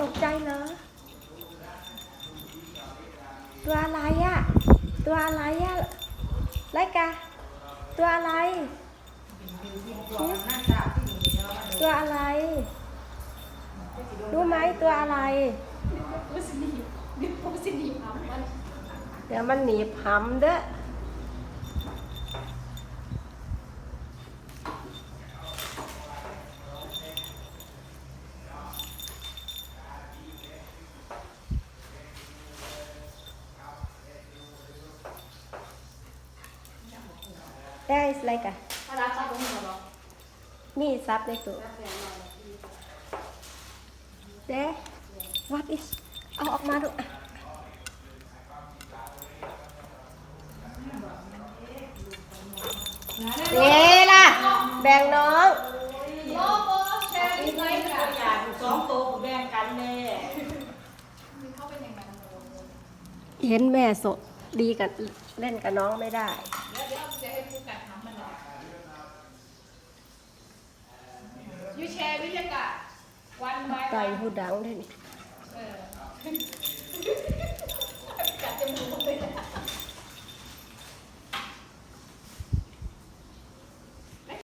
ตกใจเหรอ ตัวอะไรอะตัวอะไรอะไรกะ ตัวอะไร ตัวอะไร รู้ไหมตัวอะไรปูสนีดิปูสนีเอามันเดี๋ยวมันหนีบหำเด้อ ได้อะไรกันถ้ารับทราบตรงนี้เหรอมีซับในตัว รับแรงหน่อยเด้ what is เอาออกมาดูอะเย้ล่ะ แบ่งน้อง โลโก้แชร์ลิงก์ไลค์ค่ะอยากสองตัวแบ่งกันแน่มีเข้าเป็นยังไงนะเห็นแม่โสดดีกับเล่นกับน้องไม่ได้เดี๋ยวเดี๋ยวจะให้ผู้กัดทำมันเลยยูแชร์วิทยากาศวันบไก่หูดังได้วยนี่ เออ